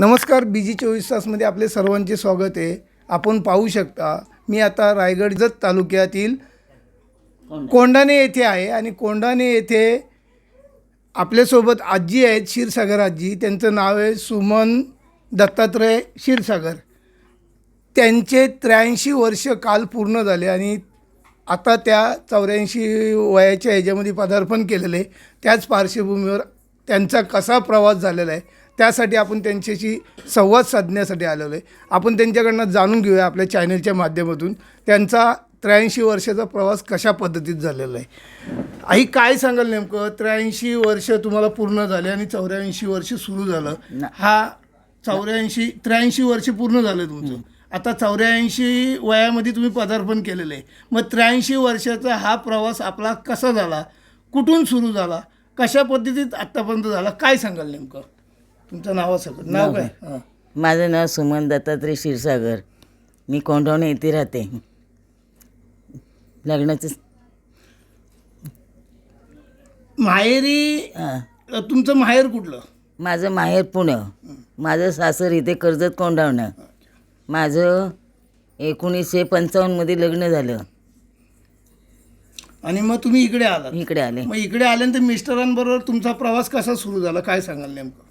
नमस्कार बी जी चोवीस तासमध्ये आपले सर्वांचे स्वागत आहे. आपण पाहू शकता मी आता रायगड जत तालुक्यातील कोंढाणे येथे आहे आणि कोंढाणे येथे आपल्यासोबत आजी आहेत क्षीरसागर आजी. त्यांचं नाव आहे सुमन दत्तात्रय क्षीरसागर. त्यांचे त्र्याऐंशी वर्ष काल पूर्ण झाले आणि आता त्या चौऱ्याऐंशी वयाच्या ह्याच्यामध्ये पदार्पण केलेलं आहे. त्याच पार्श्वभूमीवर त्यांचा कसा प्रवास झालेला आहे त्यासाठी आपण त्यांच्याशी संवाद साधण्यासाठी आलेलो आहे. आपण त्यांच्याकडनं जाणून घेऊया आपल्या चॅनलच्या माध्यमातून त्यांचा त्र्याऐंशी वर्षाचा प्रवास कशा पद्धतीत झालेला आहे. आई काय सांगाल नेमकं? त्र्याऐंशी वर्ष तुम्हाला पूर्ण झाले आणि चौऱ्याऐंशी वर्ष सुरू झालं. हा चौऱ्याऐंशी त्र्याऐंशी वर्ष पूर्ण झालं तुमचं. आता चौऱ्याऐंशी वयामध्ये तुम्ही पदार्पण केलेलं आहे. मग त्र्याऐंशी वर्षाचा हा प्रवास आपला कसा झाला? कुठून सुरू झाला? कशा पद्धतीत आत्तापर्यंत झाला? काय सांगाल नेमकं? तुमचं नावासकट नाव काय? हां. माझं नाव सुमन दत्तात्रय क्षीरसागर. मी कोंढवणे येथे राहते. लग्नाचं माहेरी हां. तुमचं माहेर कुठलं? माझं माहेर पुणं. माझं सासर इथे कर्जत कोंढावणं. माझं एकोणीसशे पंचावन्नमध्ये लग्न झालं. आणि मग तुम्ही इकडे आलात. इकडे आले. मग इकडे आल्यानंतर मिस्टरांबरोबर तुमचा प्रवास कसा सुरू झाला? काय सांगाल नेमकं?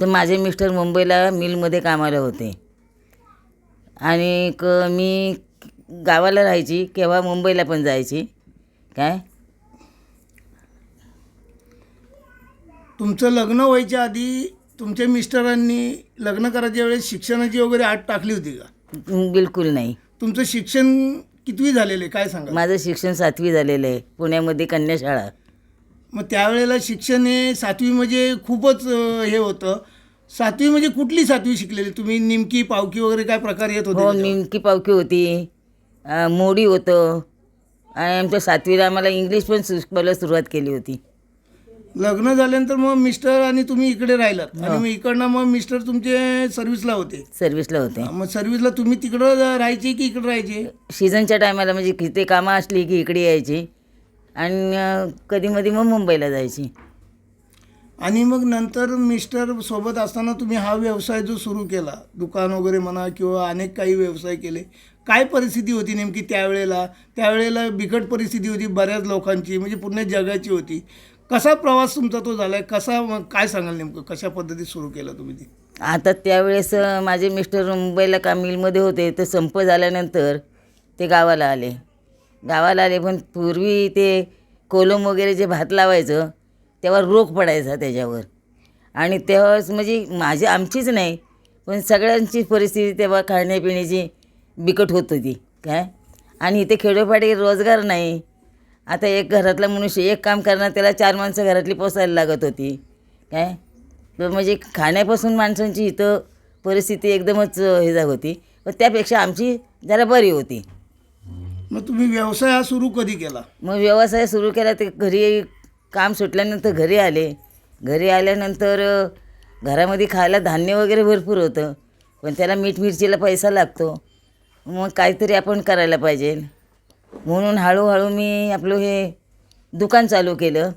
तर माझे मिस्टर मुंबईला मिलमध्ये कामाला होते. आणि क मी गावाला राहायची केव्हा मुंबईला पण जायची. काय? तुमचं लग्न व्हायच्या आधी तुमच्या मिस्टरांनी लग्न करायच्या वेळेस शिक्षणाची वगैरे आट टाकली होती का? बिलकुल नाही. तुमचं शिक्षण कितवी झालेलं आहे? काय सांगा माझं शिक्षण सातवी झालेलं आहे. पुण्यामध्ये कन्याशाळा. मग त्यावेळेला शिक्षण हे सातवी म्हणजे खूपच हे होतं. सातवी म्हणजे कुठली सातवी शिकलेली? तुम्ही निमकी पावकी वगैरे काय प्रकार येत होते हो का? निमकी पावकी होती. अं, मोडी होतं. आणि आमच्या सातवीला आम्हाला इंग्लिश पण शिकवायला सुरुवात केली होती. लग्न झाल्यानंतर मग मिस्टर आणि तुम्ही इकडे राहिलात. आणि मग इकडनं मग मिस्टर तुमचे सर्व्हिसला होते. सर्व्हिसला होते. मग सर्व्हिसला तुम्ही तिकडं राहायचे की इकडे राहायचे? सीझनच्या टायमाला म्हणजे किती कामं असली की इकडे यायची. आणि कधीमधी मग मुंबईला जायची. आणि मग नंतर मिस्टर सोबत असताना तुम्ही हा व्यवसाय जो सुरू केला दुकान वगैरे म्हणा किंवा अनेक काही व्यवसाय केले काय परिस्थिती होती नेमकी त्यावेळेला? त्यावेळेला बिकट परिस्थिती होती बऱ्याच लोकांची म्हणजे पूर्ण जगाची होती. कसा प्रवास तुमचा तो झाला आहे कसा मग काय सांगाल नेमकं? कशा पद्धतीत सुरू केला तुम्ही ते? आता त्यावेळेस माझे मिस्टर मुंबईला का मिलमध्ये होते तर संप झाल्यानंतर ते गावाला आले. गावाला आले पण पूर्वी ते कोलम वगैरे जे भात लावायचं तेव्हा रोग पडायचा त्याच्यावर. आणि तेव्हाच म्हणजे माझी आमचीच नाही पण सगळ्यांची परिस्थिती तेव्हा खाण्यापिण्याची बिकट होत होती. काय? आणि इथे खेडोपाडी रोजगार नाही. आता एक घरातला मनुष्य एक काम करणार त्याला चार माणसं घरातली पोसायला लागत होती. काय? तर म्हणजे खाण्यापासून माणसांची इथं परिस्थिती एकदमच हे होती. पण त्यापेक्षा आमची जरा बरी होती. मग तुम्ही व्यवसाय हा सुरू कधी केला? मग व्यवसाय सुरू केला ते घरी काम सुटल्यानंतर घरी आले. घरी आल्यानंतर घरामध्ये खायला धान्य वगैरे भरपूर होतं पण त्याला मीठ मिरचीला पैसा लागतो. मग काहीतरी आपण करायला पाहिजे. म्हणून हळूहळू मी आपलं हे दुकान चालू केलं.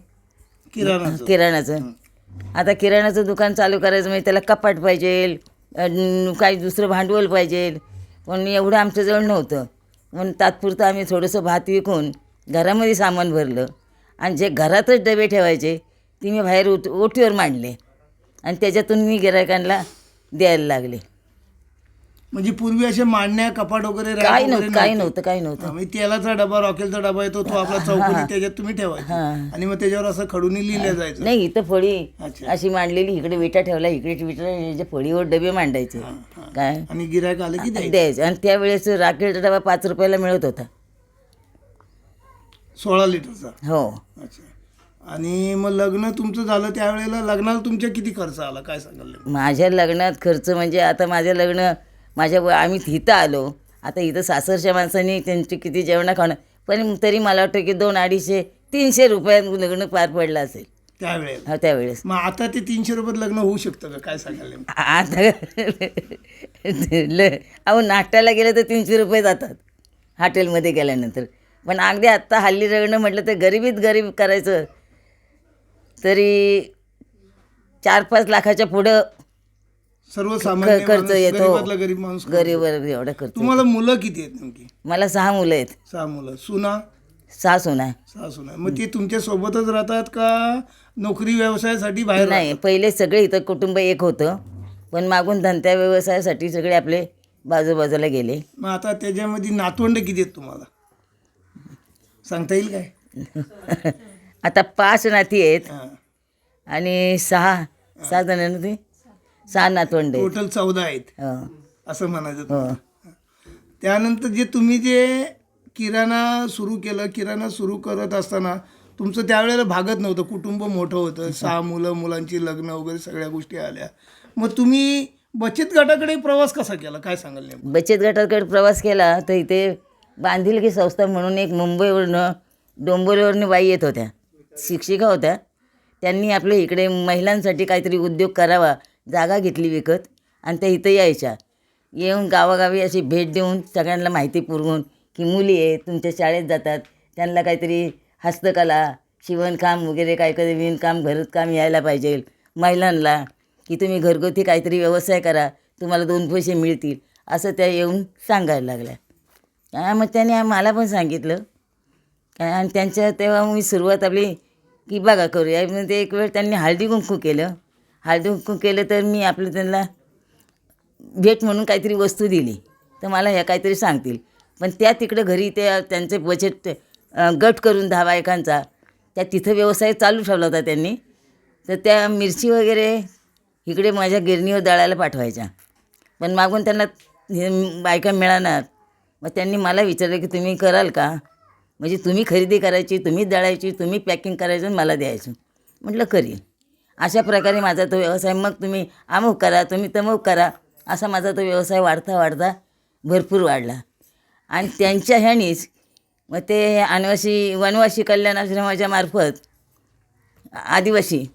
किराणाचं. किराणाचं. आता किराणाचं दुकान चालू करायचं म्हणजे त्याला कपाट पाहिजे काही दुसरं भांडवल पाहिजे पण एवढं आमच्याजवळ नव्हतं. म्हणून तात्पुरतं आम्ही थोडंसं भात विकून घरामध्ये सामान भरलं. आणि जे घरातच डबे ठेवायचे ती मी बाहेर ओट ओटीवर मांडले. आणि त्याच्यातून मी गिरायकांना द्यायला लागले. म्हणजे पूर्वी असे मांडण्या कपाट वगैरे काही नव्हतं काही नव्हते. काही नव्हतं. म्हणजे तेलाचा डबा रॉकेलचा डबा येतो तो आपला चौकोनी त्याच्यात तुम्ही ठेवायचा. आणि मग त्याच्यावर असं खडूनी लिहिलं जायचं. नाही इथं फळी. अशी मांडलेली इकडे विटा ठेवला इकडे विटा फळीवर डबे मांडायचे. काय? आणि गिरायक आलं की द्यायचं. आणि त्यावेळेस राखेलचा डबा पाच रुपयाला मिळत होता. सोळा लिटरचा. हो. अच्छा. आणि मग लग्न तुमचं झालं त्यावेळेला लग्नाला तुमच्या किती खर्च आला? काय सांगाल? माझ्या लग्नात खर्च म्हणजे आता माझं लग्न माझ्या आम्ही इथं आलो. आता इथं सासरच्या माणसांनी त्यांची किती जेवणा खाणं पण तरी मला वाटतं की दोन अडीचशे तीनशे रुपयात लग्न पार पडलं असेल. त्यावेळेला हा त्यावेळेस. मग आता ते तीनशे रुपयात लग्न होऊ शकतं का? काय सांगाल नेमकं? आता ल अहो नाश्त्याला गेलं तर तीनशे रुपये जातात. हॉटेलमध्ये गेल्यानंतर. पण अगदी आत्ता हल्ली लग्न म्हटलं तर गरिबीत गरीब करायचं. तरी चार पाच लाखाच्या पुढं सर्वसामान्य खर्च येतो. गरीब माणूस गरीब एवढा खर्च तुम्हाला मुलं किती आहेत नेमकी? मला सहा मुलं आहेत. सहा मुलं. सुना? सहा सुना. सहा सुना. मग ते तुमच्या सोबतच राहतात का नोकरी व्यवसायासाठी बाहेर नाही पहिले सगळे इथं कुटुंब एक होतं. पण मागून धंद्या व्यवसायासाठी सगळे आपले बाजूबाजूला गेले. मग आता त्याच्यामध्ये नातवंड किती आहेत तुम्हाला? सांगता येईल काय? आता पाच नाती आहेत. आणि सहा सहा जण ना ते सहा नातवंड आहेत. टोटल चौदा आहेत. हो. असं म्हणायचं हो. तुम्हाला. त्यानंतर जे तुम्ही जे किराणा सुरू केलं किराणा सुरू करत असताना तुमचं त्यावेळेला भागत नव्हतं कुटुंब मोठं होतं सहा मुलं मुलांची लग्न वगैरे सगळ्या गोष्टी आल्या. मग तुम्ही बचत गटाकडे प्रवास कसा केला? काय सांगाल नेमकं? बचत गटाकडे प्रवास केला तर इथे बांधिलकी संस्था म्हणून एक मुंबईवरनं डोंबिवलीवरनं बाई येत होत्या. शिक्षिका होत्या. त्यांनी आपल्या इकडे महिलांसाठी काहीतरी उद्योग करावा. जागा घेतली विकत आणि त्या इथं यायच्या. येऊन गावागावी अशी भेट देऊन सगळ्यांना माहिती पुरवून की मुली आहेत तुमच्या शाळेत जातात त्यांना काहीतरी हस्तकला शिवणकाम वगैरे काय कधी विणकाम घरकाम यायला पाहिजे. महिलांना की तुम्ही घरगुती काहीतरी व्यवसाय करा तुम्हाला दोन पैसे मिळतील असं त्या येऊन सांगायला लागल्या. मग त्याने मला पण सांगितलं. काय आणि त्यांच्या तेव्हा मी सुरुवात आपली की बघा करूया. मग ते एक वेळ त्यांनी हळदी कुंकू केलं. हळदी कुंकू केलं तर मी आपलं त्यांना भेट म्हणून काहीतरी वस्तू दिली. तर मला ह्या काहीतरी सांगतील. पण त्या तिकडं घरी त्या त्यांचे बजेट गट करून दहा बायकांचा त्या तिथं व्यवसाय चालू ठेवला होता त्यांनी. तर त्या मिरची वगैरे इकडे माझ्या गिरणीवर दळायला पाठवायच्या. पण मागून त्यांना हे बायका मिळणार. मग त्यांनी मला विचारलं की तुम्ही कराल का? म्हणजे तुम्ही खरेदी करायची तुम्ही दळायची तुम्ही पॅकिंग करायचं आणि मला द्यायचं. म्हटलं करीन. अशा प्रकारे माझा तो व्यवसाय मग तुम्ही अमुक करा तुम्ही तमुक करा असा माझा तो व्यवसाय वाढता वाढता भरपूर वाढला. आणि त्यांच्या ह्यानीच मग ते अनवासी वनवासी कल्याण आश्रमाच्या मार्फत आदिवासी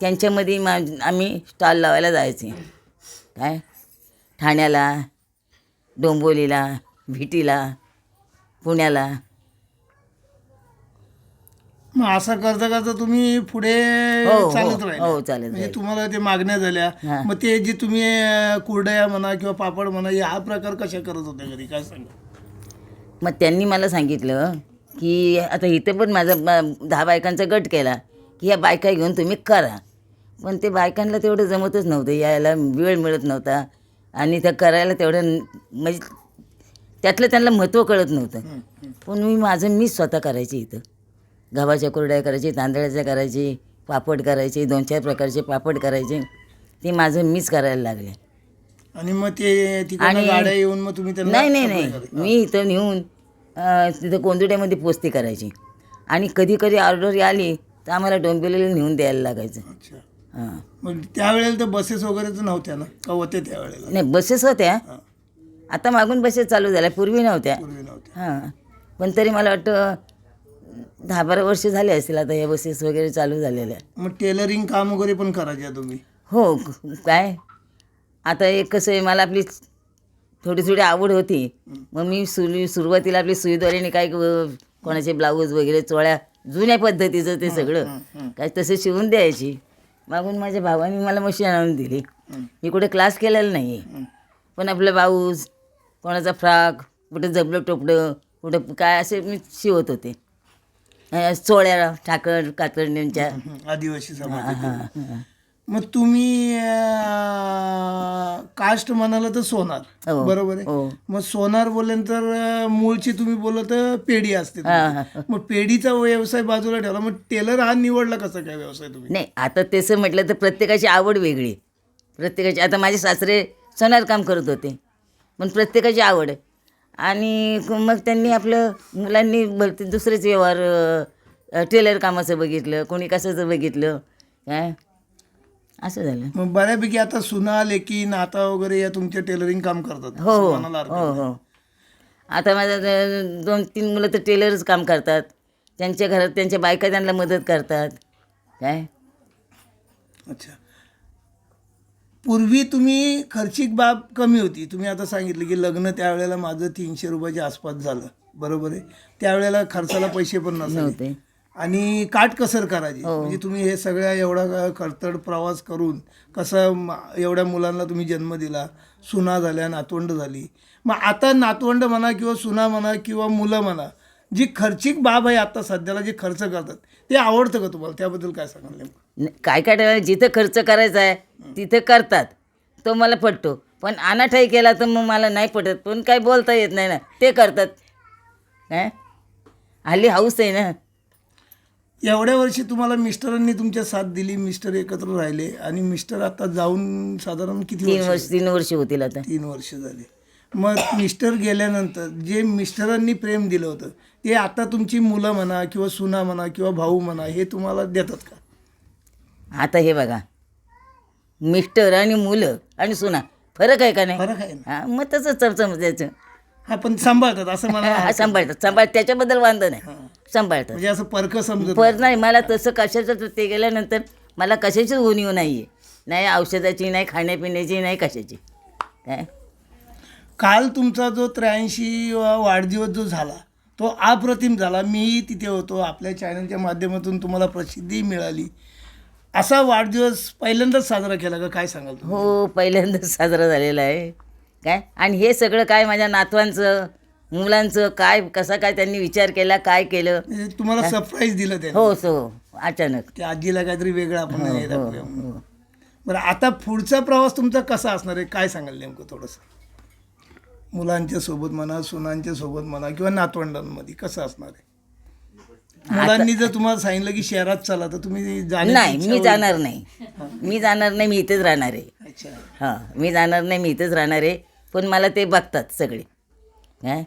त्यांच्यामध्ये मा आम्ही स्टॉल लावायला जायचे. काय? ठाण्याला डोंबोलीला भिटीला पुण्याला मग असं करता करता तुम्ही पुढे हो, हो, चालत राहिले. हो, चालत म्हणजे राहिले. तुम्हाला ते मागण्या झाल्या. हां. मग ते जे तुम्ही अं, कुरडया म्हणा किंवा पापड म्हणा हा प्रकार कशा करत होते घरी? काय सांगा? मग त्यांनी मला सांगितलं की आता इथे पण माझा ब- दहा बायकांचा गट केला की ह्या बायका घेऊन तुम्ही करा. पण ते बायकांना तेवढं जमतच नव्हतं. यायला वेळ मिळत नव्हता. आणि त्या करायला तेवढं न- म्हणजे त्यातलं त्यांना महत्त्व कळत नव्हतं. पण मी माझं मीच स्वतः करायची इथं. गव्हाच्या कुरड्या करायची तांदळाच्या करायची पापड करायचे दोन चार प्रकारचे पापड करायचे. ते माझं मीच करायला लागले. आणि मग ते आणि- गाड्या येऊन मग तुम्ही त्यांना नाही नाही नाही. मी इथं नेऊन अं, तिथं कोंदुड्यामध्ये पोचती करायची. आणि कधी कधी ऑर्डर आली तर आम्हाला डोंबिवलीला नेऊन द्यायला लागायचं. अच्छा. हां. मग त्यावेळेला तर बसेस वगैरे तर नव्हत्या ना? का होते त्यावेळेला? नाही बसेस होत्या. हां. आता मागून बसेस चालू झाल्या पूर्वी नव्हत्या. पूर्वी नव्हत्या. हां. पण तरी मला वाटतं दहा बारा वर्ष झाले असतील आता या बसेस वगैरे चालू झालेल्या. मग टेलरिंग काम वगैरे पण करायचे तुम्ही? हो काय? आता एक कसं आहे मला आपली थोडी थोडी आवड होती. मग मी सुरू सुरुवातीला आपली सुईद्वारेने काय कोणाचे ब्लाऊज वगैरे चोळ्या जुन्या पद्धतीचं ते सगळं काय तसं शिवून द्यायची. मागून माझ्या भावाने मला मशीन आणून दिली. मी कुठे क्लास केलेला नाही आहे पण आपलं ब्लाऊज कोणाचा फ्रॉक कुठं जबलं टोपडं कुठं काय असे मी शिवत होते. चोळ्या ठाकर कातरण्यांच्या हं, आदिवासी समाज मग तुम्ही कास्ट म्हणाला तर सोनार. हो. बरोबर आहे? हो. मग सोनार बोलल्यानंतर मूळची तुम्ही बोललं तर पेढी असते. मग पेढीचा व्यवसाय बाजूला ठेवला. मग टेलर हा निवडला कसा काय व्यवसाय तुम्ही? नाही आता तसं म्हटलं तर प्रत्येकाची आवड वेगळी. प्रत्येकाची आता माझे सासरे सोनार काम करत होते. पण प्रत्येकाची आवड आहे. आणि मग त्यांनी आपलं मुलांनी भरती दुसरेच व्यवहार टेलर कामाचं बघितलं कोणी कशाचं बघितलं काय? असं झालं. मग बऱ्यापैकी आता सुना लेकी नाता वगैरे या तुमच्या टेलरिंग काम करतात. हो हो हो. हो. आता माझ्या दोन तीन मुलं तर टेलरच काम करतात. त्यांच्या घरात त्यांच्या बायका त्यांना मदत करतात. काय? अच्छा. पूर्वी तुम्ही खर्चिक बाब कमी होती. तुम्ही आता सांगितलं की लग्न त्यावेळेला माझं तीनशे रुपयाच्या आसपास झालं. बरोबर आहे? त्यावेळेला खर्चाला पैसे पण नव्हते. आणि काटकसर करायची. हो. म्हणजे तुम्ही हे सगळ्या एवढा खडतड प्रवास करून कसं एवढ्या मुलांना तुम्ही जन्म दिला. सुना झाल्या नातवंड झाली. मग आता नातवंड म्हणा किंवा सुना म्हणा किंवा मुलं म्हणा जी खर्चिक बाब आहे आता सध्याला जे खर्च करतात ते आवडतं का तुम्हाला? त्याबद्दल काय सांगाल काय काय ठिकाणी जिथं खर्च करायचा आहे तिथं करतात. तो मला पटतो पण अनाठाई केला तर मग मला नाही पटत. पण काय बोलता येत नाही ना. ते करतात. काय? हल्ली हाऊस आहे ना. एवढ्या वर्षी तुम्हाला मिस्टरांनी तुमच्या साथ दिली मिस्टर एकत्र राहिले आणि मिस्टर आता जाऊन साधारण किती तीन वर्ष? वर्ष तीन वर्ष होतील आता. तीन वर्ष झाले. मग मिस्टर गेल्यानंतर जे मिस्टरांनी प्रेम दिलं होतं ते आता तुमची मुलं म्हणा किंवा सुना म्हणा किंवा भाऊ म्हणा हे तुम्हाला देतात का? आता हे बघा. मिस्टर आणि मुलं आणि सुना फरक आहे का नाही? फरक आहे ना. हा मग तसंच चमचम त्याचं हा पण सांभाळतात असं मला हा, सांभाळतात. सांभाळ त्याच्याबद्दल वांध नाही. सांभाळतात. म्हणजे असं परक समजत पर नाही. मला तसं कशाचं ते गेल्यानंतर मला कशाचीच उणीव नाही आहे नाही औषधाची नाही खाण्यापिण्याची नाही कशाची. काय? काल तुमचा जो त्र्याऐंशी वाढदिवस जो झाला तो अप्रतिम झाला. मीही तिथे होतो. आपल्या चॅनलच्या माध्यमातून तुम्हाला प्रसिद्धी मिळाली. असा वाढदिवस पहिल्यांदाच साजरा केला का? काय सांगाल तुम्ही? हो पहिल्यांदाच साजरा झालेला आहे. काय? आणि हे सगळं काय माझ्या नातवांचं मुलांचं काय कसा काय त्यांनी विचार केला काय केलं? म्हणजे तुम्हाला सरप्राईज दिलं त्याने. हो सो अचानक. की आजीला काहीतरी वेगळं आपण हे हो, दाखवूया म्हणून. बरं आता पुढचा प्रवास तुमचा कसा असणार आहे? काय सांगाल नेमकं थोडंसं? मुलांच्या सोबत म्हणा सुनांच्या सोबत म्हणा किंवा नातवंडांमध्ये कसं असणार आहे? मुलांनी जर तुम्हाला सांगितलं की शहरात चला तर तुम्ही जाण्याची नाही इच्छा मी होईल? जाणार नाही. मी जाणार नाही मी इथेच राहणार आहे. अच्छा. हां मी जाणार नाही मी इथेच राहणार आहे. पण मला ते बघतात सगळे. काय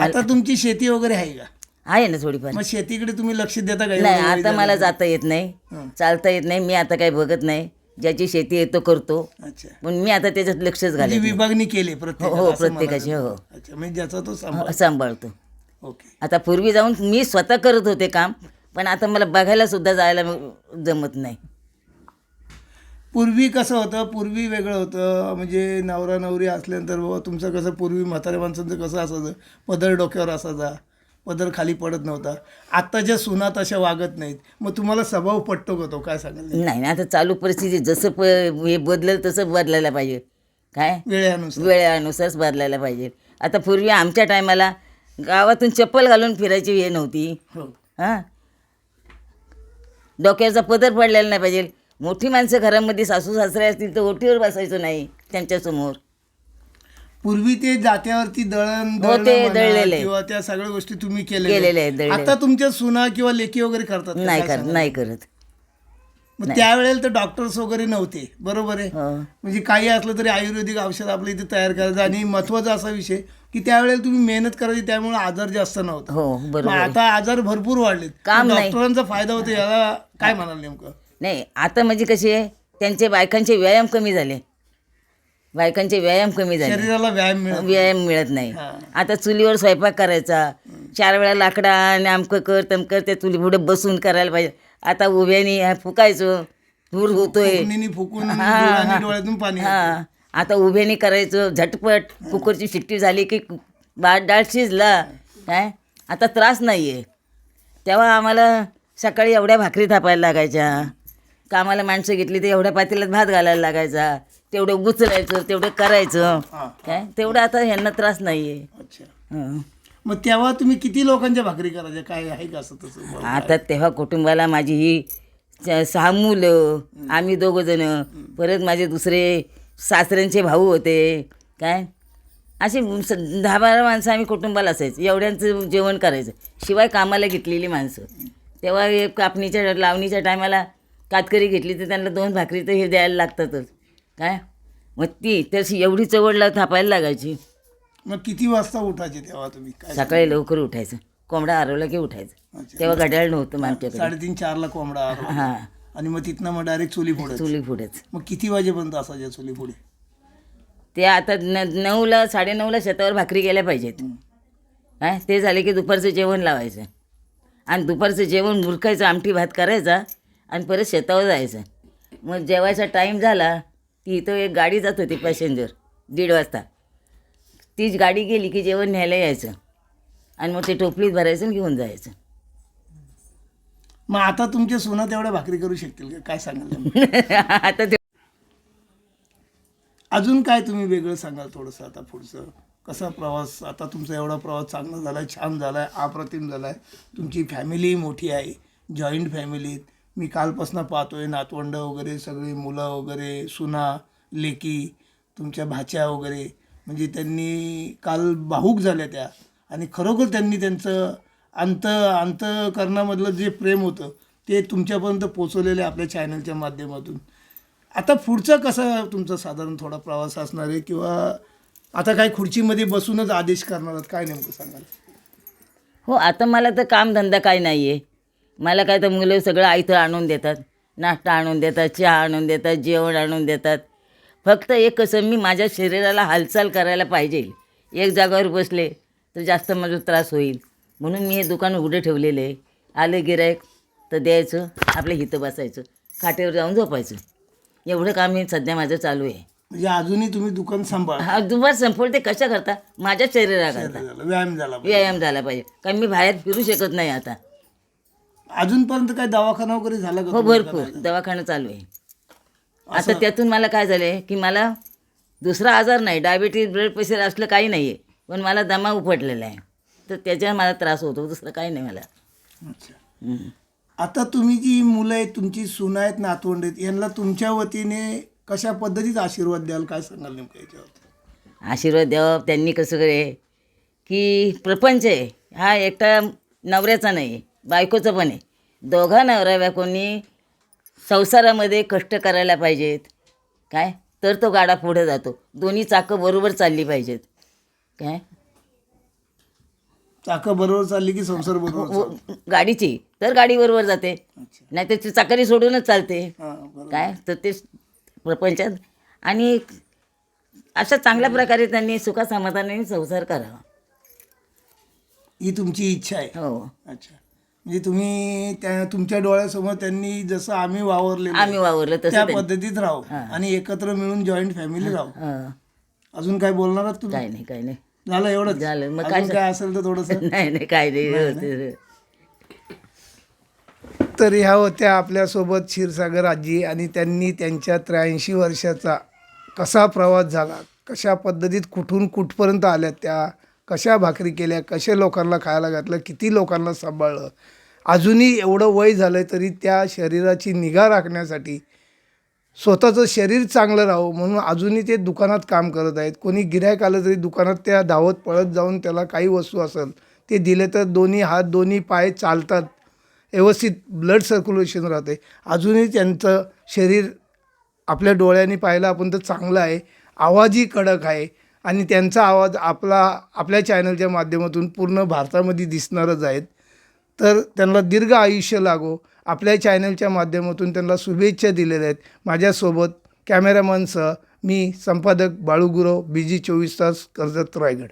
आता तुमची शेती वगैरे आहे का? आहे ना थोडीफार. मग शेतीकडे तुम्ही लक्ष देता का? नाही एवढं वय आता मला? जाता येत नाही. हं. चालता येत नाही. मी आता काही बघत नाही. ज्याची शेती आहे तो करतो. अच्छा. पण मी आता त्याच्यात लक्षच म्हणजे घालत. विभागणी केली प्रत्येक हो, हो, प्रत्येकाची, हो. अच्छा म्हणजे ज्याचा तो सांभाळ. सांभाळतो. ओके. आता पूर्वी जाऊन मी स्वतः करत होते काम पण आता मला बघायला सुद्धा जायला जमत नाही. पूर्वी कसं होतं? पूर्वी वेगळं होतं. म्हणजे नवरा नवरी असल्यानंतर बाबा तुमचं कसं पूर्वी म्हाताऱ्या माणसांचं कसं असायचं? पदर डोक्यावर असायचा. पदर खाली पडत नव्हता. आत्ताच्या सुना तशा वागत नाहीत. मग तुम्हाला स्वभाव पटतो का तो? काय सांगाल? नाही नाही, आता चालू परिस्थिती जसं प हे बदलेल तसं बदलायला पाहिजे. काय? वेळेनुसार. वेळेनुसारच बदलायला पाहिजे. आता पूर्वी आमच्या टायमाला गावातून चप्पल घालून फिरायची हे नव्हती हो हां डोक्याचा पदर पडलेला नाही पाहिजे मोठी माणसं घरामध्ये सासू सासरे असतील तर ओटीवर बसायचं नाही त्यांच्यासमोर पूर्वी ते जात्यावरती दळण हो, दळलेले. किंवा त्या सगळ्या गोष्टी तुम्ही केलेले केलेल्या. आता तुमच्या सुना किंवा लेकी वगैरे करतात? नाही काय कर सांगाल? नाही करत मग त्यावेळेला तर डॉक्टर्स वगैरे नव्हते. बरोबर आहे? म्हणजे काही असलं तरी आयुर्वेदिक औषध आपल्या इथे तयार करायचं आणि महत्त्वाचा असा विषय की त्यावेळेला तुम्ही मेहनत करायची त्यामुळे आजार जास्त नव्हता. हो. आता आजार भरपूर वाढलेत. डॉक्टरांचा फायदा होतो याला काय म्हणाल नेमकं? नाही आता म्हणजे कसे आहे त्यांचे बायकांचे व्यायाम कमी झाले. बायकांचे व्यायाम कमी झाले. शरीराला व्यायाम व्यायाम मिळत नाही. आता चुलीवर स्वयंपाक करायचा. चार वेळा लाकडा आणि आमकं कर तमकर त्या चुली पुढे बसून करायला पाहिजे. आता उभ्यानी फुकायचं धूर होतोय. फुकून हा, डोळ्याने. डोळ्यातून पाणी आता उभ्यानी करायचं झटपट कुकरची शिट्टी झाली की भात डाळ शिजला. काय? आता त्रास नाही आहे तेव्हा आम्हाला सकाळी एवढ्या भाकरी थापायला लागायच्या. कामाला माणसं घेतली तर एवढ्या पातेल्यात भात घालायला लागायचा. तेवढं गुचरायचं तेवढं करायचं. काय? तेवढं आता ह्यांना त्रास नाही आहे अच्छा. मग तेव्हा तुम्ही किती लोकांच्या भाकरी करायच्या? काय आहे का असं तसं आता तेव्हा कुटुंबाला माझी ही च- सहा मुलं आम्ही दोघं जण परत माझे दुसरे सासऱ्यांचे भाऊ होते. काय? असे स- दहा बारा माणसं आम्ही कुटुंबाला असायचं. एवढ्यांचं जेवण करायचं. शिवाय कामाला घेतलेली माणसं. तेव्हा हे कापणीच्या लावणीच्या टायमाला कातकरी घेतली तर त्यांना दोन भाकरी तर हे द्यायला लागतातच. काय? मग ती तशी एवढी चवडला थापायला लागायची. मग किती वाजता उठायचे तेव्हा तुम्ही? काय सकाळी लवकर उठायचं. कोंबडा हरवला की उठायचं. तेव्हा घड्याळ नव्हतं मग आमच्याकडे साडेतीन चारला कोंबडा आला. हां. आणि मग तिथनं मग डायरेक्ट चुली फोडत चुली पुढेच मग किती वाजेपर्यंत असायच्या चुली पुढे ते आता न नऊला साडेनऊला शेतावर भाकरी गेल्या पाहिजेत. काय ते झाले की दुपारचं जेवण लावायचं. आणि दुपारचं जेवण मुरकायचं आमटी भात करायचा आणि परत शेतावर जायचं. मग जेवायचा टाईम झाला की इथं एक गाडी जात होती पॅसेंजर दीड वाजता. तीच गाडी गेली की जेवण न्यायला यायचं. आणि मग ते टोपलीत भरायचं आणि घेऊन जायचं. मग आता तुमचे सुना तेवढ्या भाकरी करू शकतील का? काय सांगाल आता ते अजून काय तुम्ही वेगळं सांगाल थोडंसं आता पुढचं? कसा प्रवास? आता तुमचा एवढा प्रवास चांगला झाला आहे छान झाला आहे अप्रतिम झाला आहे तुमची फॅमिली मोठी आहे जॉईंट फॅमिलीत मी कालपासून पाहतोय नातवंड वगैरे सगळी मुलं वगैरे सुना लेकी तुमच्या भाच्या वगैरे. म्हणजे त्यांनी काल भाऊक झाल्या त्या. आणि खरोखर त्यांनी त्यांचं अंत अंतकरणामधलं जे प्रेम होतं ते तुमच्यापर्यंत पोचवलेलं आहे आपल्या चॅनलच्या माध्यमातून. आता पुढचं कसं तुमचं साधारण थोडा प्रवास असणार आहे किंवा आता काय खुर्चीमध्ये बसूनच आदेश करणार आहात? काय नेमकं सांगाल? हो आता मला तर कामधंदा काय नाही आहे मला काय तर मुलं सगळं आयतं आणून देतात. नाश्ता आणून देतात चहा आणून देतात जेवण आणून देतात. फक्त एक कसं मी माझ्या शरीराला हालचाल करायला पाहिजे. एक जागावर बसले तर जास्त माझा त्रास होईल. म्हणून मी हे दुकान उघडं ठेवलेलं आहे. आलं गिरायक तर द्यायचं आपल्या हिथं बसायचं खाटेवर जाऊन झोपायचं. एवढं काम हे सध्या माझं चालू आहे. म्हणजे अजूनही तुम्ही दुकान सांभाळ हा दुपार संपवलं ते कशा करता? माझ्या शरीराकरता. व्यायाम झाला पाहिजे. व्यायाम झाला पाहिजे. कारण मी बाहेर फिरू शकत नाही आता. अजूनपर्यंत काय दवाखाना वगैरे झाला का हो? भरपूर. दवाखाना चालू आहे. आता त्यातून मला काय झालं की मला दुसरा आजार नाही डायबिटीज ब्लड प्रेशर असलं काही नाही आहे पण मला दमा उपटलेला आहे. तर त्याच्यावर मला त्रास होतो दुसरं काही नाही मला. अच्छा. आता तुम्ही जी मुलं आहेत तुमची सुना आहेत नातवंड आहेत यांना तुमच्या वतीने कशा पद्धतीत आशीर्वाद द्याल काय सांगाल नेमकं याच्यावर? आशीर्वाद द्यावा त्यांनी कसं करे? की प्रपंच आहे हा एकटा नवऱ्याचा नाही बायकोचं पण आहे. दोघा नवऱ्या बायकोंनी संसारामध्ये कष्ट करायला पाहिजेत. काय? तर तो गाडा पुढे जातो. दोन्ही चाकं बरोबर चालली पाहिजेत. काय? चाकं बरोबर चालली की संसार बरोबर चालला? व- गाडीची. तर गाडी बरोबर जाते. अच्छा. नाही तर ती चाकरी सोडूनच चालते. हां बरोबर. काय? तर ते प्रपंचात. आणि अशा चांगल्या प्रकारे त्यांनी सुखासमाधानाने संसार करावा. ही तुमची इच्छा आहे. हो. अच्छा. म्हणजे तुम्ही त्या तुमच्या डोळ्यासमोर त्यांनी जसं आम्ही वावरले आम्ही वावरलं त्या पद्धतीत राहू आणि एकत्र मिळून जॉईंट फॅमिली राहू. हं. अजून काय बोलणार आहात तुम्ही? काय नाही काय नाही. झालं एवढंच? झालं. मग अजून काय काय असेल तर थोडस? नाही नाही काय नाही. व्यवस्थित. तर ह्या होत्या आपल्यासोबत क्षीरसागर आजी आणि त्यांनी त्यांच्या त्र्याऐंशी वर्षाचा कसा प्रवास झाला? कशा पद्धतीत कुठून कुठपर्यंत आल्या त्या? कशा भाकरी केल्या? कशा लोकांना खायला घातलं? किती लोकांना सांभाळलं? अजूनही एवढं वय झालं तरी त्या शरीराची निगा राखण्यासाठी स्वतःचं शरीर चांगलं राहावं म्हणून अजूनही ते दुकानात काम करत आहेत. कोणी गिऱ्हाईक आलं तरी दुकानात त्या धावत पळत जाऊन त्याला काही वस्तू असेल ते दिले तर दोन्ही हात दोन्ही पाय चालतात. व्यवस्थित ब्लड सर्क्युलेशन राहते. अजूनही त्यांचं शरीर आपल्या डोळ्यांनी पाहिलं आपण तर चांगलं आहे. आवाजही कडक आहे आणि त्यांचा आवाज आपला आपल्या चॅनलच्या माध्यमातून पूर्ण भारतामध्ये दिसणारच आहेत. तर त्यांना दीर्घ आयुष्य लागो. आपल्या चॅनलच्या माध्यमातून त्यांना शुभेच्छा दिलेल्या आहेत. माझ्यासोबत कॅमेरामनसह मी संपादक बाळूगुरव बी जी चोवीस तास कर्जत रायगड.